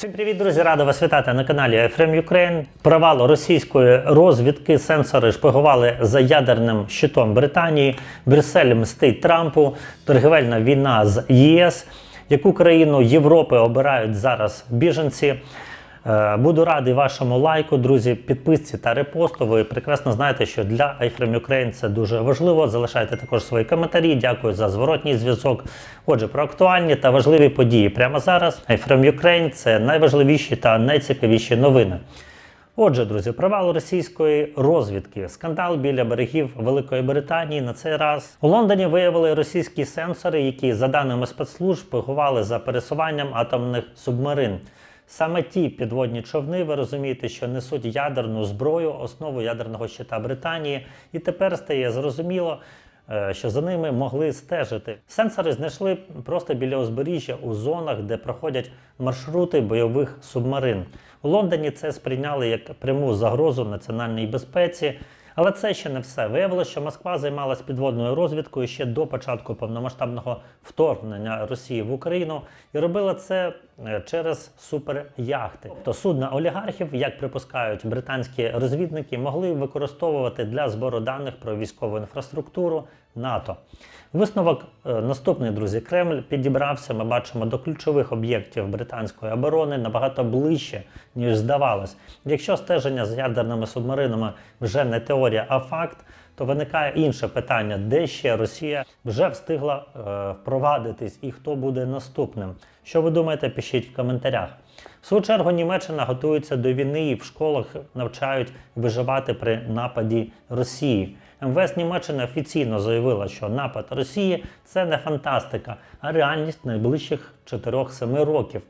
Всім привіт, друзі! Рада вас вітати на каналі Ефрем Ukraine. Провал російської розвідки. Сенсори шпигували за ядерним щитом Британії. Брюссель мстить Трампу. Торгівельна війна з ЄС. Яку країну Європи обирають зараз біженці? Е, Буду радий вашому лайку, друзі, підписці та репосту. Ви прекрасно знаєте, що для iFrame Ukraine це дуже важливо. Залишайте також свої коментарі. Дякую за зворотній зв'язок. Отже, про актуальні та важливі події прямо зараз. iFrame Ukraine – це найважливіші та найцікавіші новини. Отже, друзі, провал російської розвідки, скандал біля берегів Великої Британії на цей раз у Лондоні виявили російські сенсори, які, за даними спецслужб, шпигували за пересуванням атомних субмарин. Саме ті підводні човни, ви розумієте, що несуть ядерну зброю, основу ядерного щита Британії, і тепер стає зрозуміло, е, що за ними могли стежити. Сенсори знайшли просто біля узбережжя у зонах, де проходять маршрути бойових субмарин. У Лондоні це сприйняли як пряму загрозу національній безпеці. Але це ще не все. Виявилося, що Москва займалась підводною розвідкою ще до початку повномасштабного вторгнення Росії в Україну і робила це через суперяхти. Тобто судна олігархів, як припускають британські розвідники, могли використовувати для збору даних про військову інфраструктуру НАТО. Висновок е, наступний, друзі. Кремль підібрався. Ми бачимо до ключових об'єктів британської оборони набагато ближче, ніж здавалось. Якщо стеження з ядерними субмаринами вже не теорія, а факт, то виникає інше питання, де ще Росія вже встигла е, впровадитись і хто буде наступним. Що ви думаєте, пишіть в коментарях. В свою чергу Німеччина готується до війни і в школах навчають виживати при нападі Росії. МВС Німеччини офіційно заявила, що напад Росії це не фантастика, а реальність найближчих 4-7 років.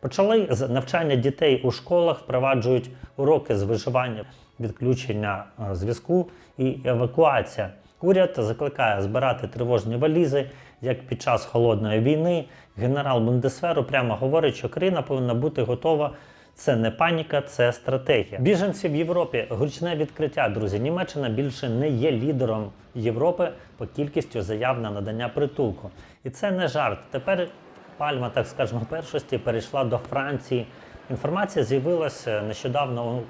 Почали з навчання дітей у школах, впроваджують уроки з виживання, відключення е, зв'язку і евакуація. Уряд закликає збирати тривожні валізи, як під час холодної війни. Генерал Бундесверу прямо говорить, що країна повинна бути готова. Це не паніка, це стратегія. Біженці в Європі гучне відкриття, друзі. Німеччина більше не є лідером Європи по кількістю заяв на надання притулку. І це не жарт. Тепер пальма, так скажемо, першості перейшла до Франції. Інформація з'явилася нещодавно у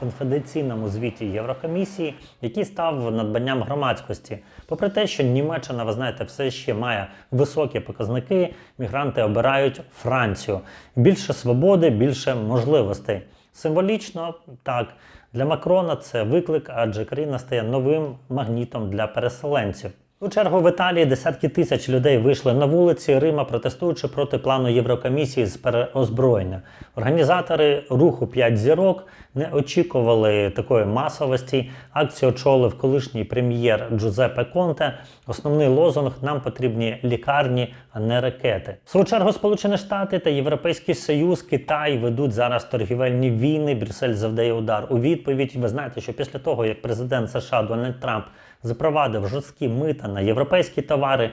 конфіденційному звіті Єврокомісії, який став надбанням громадськості. Попри те, що Німеччина, ви знаєте, все ще має високі показники, мігранти обирають Францію. Більше свободи, більше можливостей. Символічно так. Для Макрона це виклик, адже країна стає новим магнітом для переселенців. У чергу в Італії десятки тисяч людей вийшли на вулиці Рима, протестуючи проти плану Єврокомісії з переозброєння. Організатори руху «5 зірок не очікували такої масовості. Акцію очолив колишній прем'єр Джузеппе Конте. Основний лозунг нам потрібні лікарні, а не ракети. В свою чергу Сполучені Штати та Європейський Союз, Китай ведуть зараз торгівельні війни. Брюссель завдає удар у відповідь. Ви знаєте, що після того, як президент США Дональд Трамп запровадив жорсткі мита на європейські товари.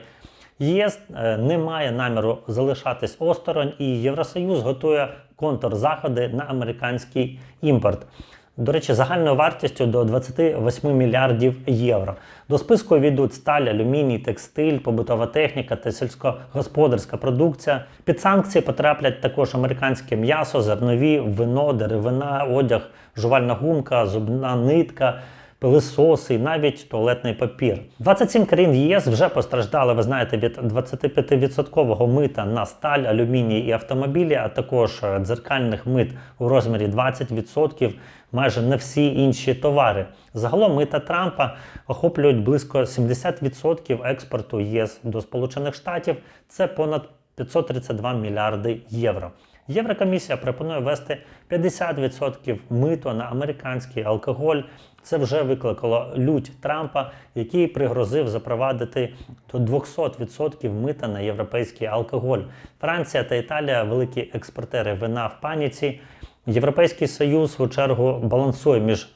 ЄС е, не має наміру залишатись осторонь, і Євросоюз готує контрзаходи на американський імпорт. До речі, загальною вартістю до 28 мільярдів євро. До списку війдуть сталь, алюміній, текстиль, побутова техніка та сільськогосподарська продукція. Під санкції потраплять також американське м'ясо, зернові, вино, деревина, одяг, жувальна гумка, зубна нитка пилисоси навіть туалетний папір. 27 країн ЄС вже постраждали, ви знаєте, від 25% мита на сталь, алюміній і автомобілі, а також е, дзеркальних мит у розмірі 20%. Майже не всі інші товари. Загалом мита Трампа охоплюють близько 70% експорту ЄС до Сполучених Штатів. Це понад 532 мільярди євро. Єврокомісія пропонує ввести 50% мито на американський алкоголь. Це вже викликало лють Трампа, який пригрозив запровадити до 200% мита на європейський алкоголь. Франція та Італія великі експортери вина в паніці. Європейський союз, в чергу, балансує між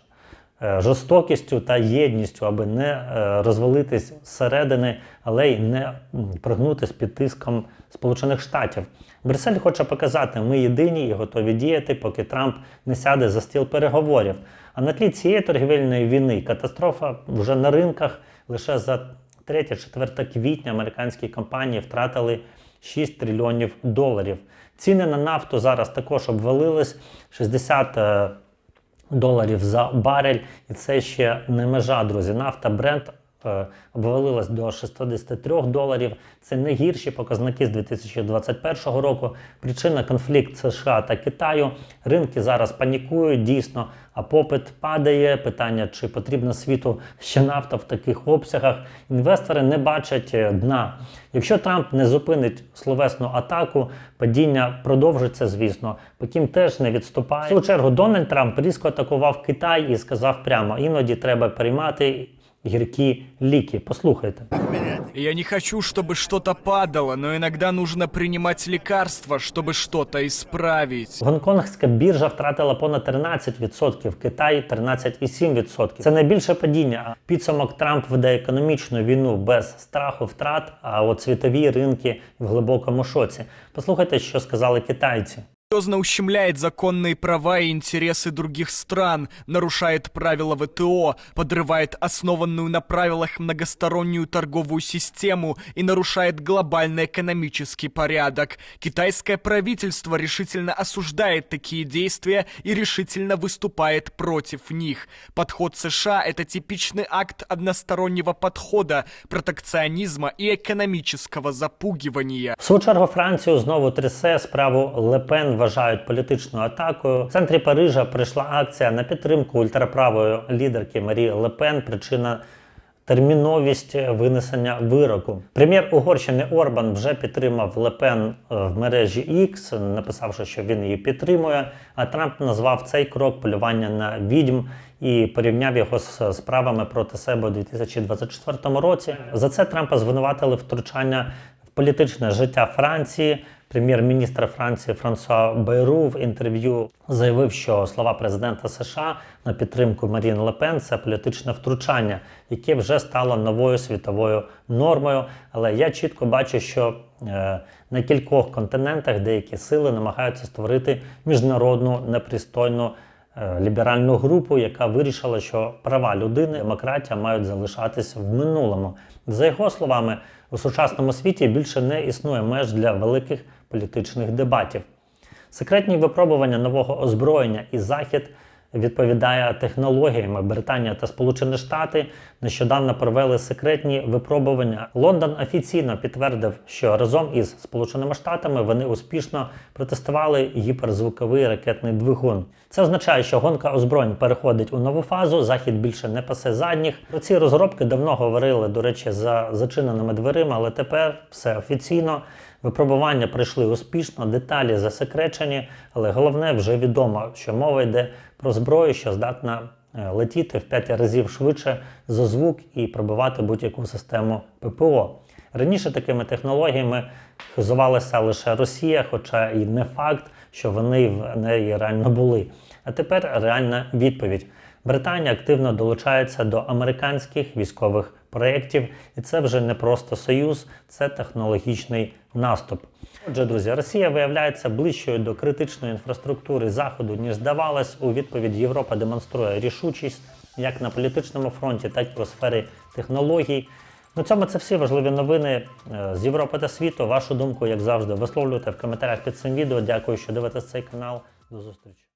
жорстокістю та єдністю, аби не е, розвалитись зсередини, але й не прогнутись під тиском Сполучених Штатів. Брюссель хоче показати, ми єдині і готові діяти, поки Трамп не сяде за стіл переговорів. А на тлі цієї торгівельної війни катастрофа вже на ринках лише за 3-4 квітня американські компанії втратили 6 трильйонів доларів. Ціни на нафту зараз також обвалились 60 е, доларів за барель, і це ще не межа, друзі. Нафта е, обвалилась до 63 доларів. Це не гірші показники з 2021 року. Причина конфлікт США та Китаю. Ринки зараз панікують дійсно, а попит падає. Питання, чи потрібна світу ще нафта в таких обсягах. Інвестори не бачать е, дна. Якщо Трамп не зупинить словесну атаку, падіння продовжиться, звісно. Пекін теж не відступає. В свою чергу Дональд Трамп різко атакував Китай і сказав прямо: іноді треба приймати гіркі ліки. Послухайте. Я не хочу, чтобы что-то падало, но иногда нужно принимать лекарства, чтобы что-то исправить. Гонконгська біржа втратила понад 13%, Китай 13,7%. Це найбільше падіння. Підсумок Трамп веде економічну війну без страху втрат, а от світові ринки в глибокому шоці. Послухайте, що сказали китайці. Серьезно ущемляет законные права и интересы других стран, нарушает правила ВТО, подрывает основанную на правилах многостороннюю торговую систему и нарушает глобальный экономический порядок. Китайское правительство решительно осуждает такие действия и решительно выступает против них. Подход США – это типичный акт одностороннего подхода, протекционизма и экономического запугивания. В свою чергу Францію знову трясе справу Лепен вважають політичною атакою. В центрі Парижа прийшла акція на підтримку ультраправої лідерки Марії Лепен. Причина. Терміновість винесення вироку. Прем'єр Угорщини Орбан вже підтримав Лепен е, в мережі X, написавши, що він її підтримує. А Трамп назвав цей крок полювання на відьм і порівняв його з справами проти себе у 2024 році. За це Трампа звинуватили втручання в політичне життя Франції. Прем'єр-міністр Франції Франсуа Байру в інтерв'ю заявив, що слова президента США на підтримку Марін Лепен це політичне втручання, яке вже стало новою світовою нормою. Але я чітко бачу, що е, на кількох континентах деякі сили намагаються створити міжнародну непристойну. е, Ліберальну групу, яка вирішила, що права людини, демократія мають залишатись в минулому. За його словами, у сучасному світі більше не існує меж для великих політичних дебатів. Секретні випробування нового озброєння і Захід відповідає технологіями. Британія та Сполучені Штати нещодавно провели секретні випробування. Лондон офіційно підтвердив, що разом із Сполученими Штатами вони успішно протестували гіперзвуковий ракетний двигун. Це означає, що гонка озброєнь переходить у нову фазу. Захід більше не пасе задніх. Про ці розробки давно говорили, до речі, за зачиненими дверима, але тепер все офіційно. Випробування пройшли успішно, деталі засекречені, але головне вже відомо, що мова йде про зброю, що здатна е, летіти в 5 разів швидше за звук і пробивати будь-яку систему ППО. Раніше такими технологіями хизувалася лише Росія, хоча і не факт, що вони в неї реально були. А тепер реальна відповідь. Британія активно долучається до американських військових проєктів, і це вже не просто союз, це технологічний наступ. Отже, друзі, Росія виявляється ближчою до критичної інфраструктури Заходу, ніж здавалось. У відповідь Європа демонструє рішучість як на політичному фронті, так і у сфері технологій. На цьому це всі важливі новини е, з Європи та світу. Вашу думку, як завжди, висловлюйте в коментарях під цим відео. Дякую, що дивитесь цей канал. До зустрічі.